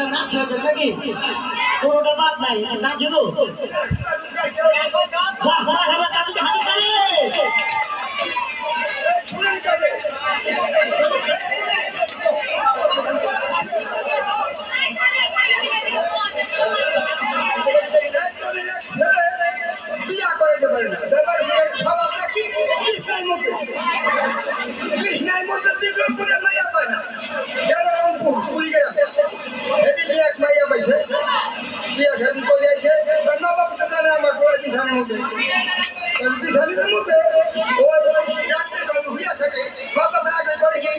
একটা নাচ হয়েছে নাকি কোনোটা বাদ নাই নাচ হলো বাহ বাহ আমার কাজুকে হাতে তালে বিয়া দিশানের মধ্যে ওই রাত্রে যখন হইয়া থাকে বাবা আগে করে কি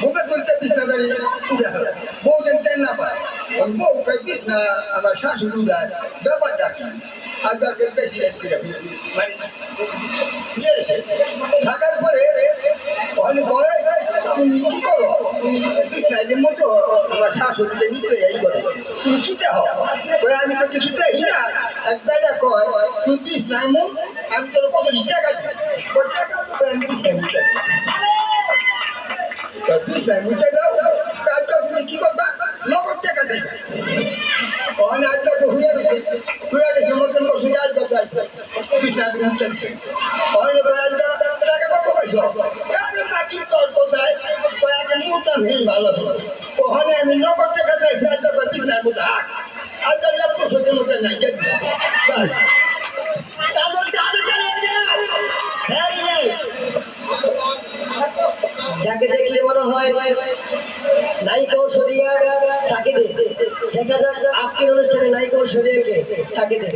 ঘুমে তুলতে বিছনা দাঁড়িয়ে উঠে ফেলে বউ যেন টেন না পায় ওই বউ কই বিছনা আমার শাশুড়ি উঠায় ব্যাপারটা কি আজকে বেশি রেট করে? মানে কয় তুমি কি করো তুমি বিছনায় মতো আমার শাশুড়িকে নিতে এই করে তুমি কি চাও আমি তো কিছু চাই না একবার কয় তুই বিছনায় মুখ আমি তোর কত টাকা দিই ওই টাকা তো আমি বিছনায় নিতে বিছনায় মুখে দাও কাজটা তুমি কি করবা নগদ টাকা দেবে ওখানে আজকে তো হইয়া গেছে হইয়া গেছে মতন বসে আজ গেছে আছে বিছনায় দিন চলছে ওখানে বলে টাকা কত পাইছো আরে নাকি তোর কোথায় কয়েক মুহূর্তে ভিড় ভালো ছিল ওখানে আমি নগদ টাকা চাইছি আজ তো বিছনায় মুখে হাক আজ তো লক্ষ সত্যি মতো নাই গেছে বাস তাদেরকে যাকে দেখলে মনে হয় নায়িকাও সরিয়া তাকে দেখা যাক আজকের অনুষ্ঠানে নায়িকাও সরিয়াকে তাকে দে।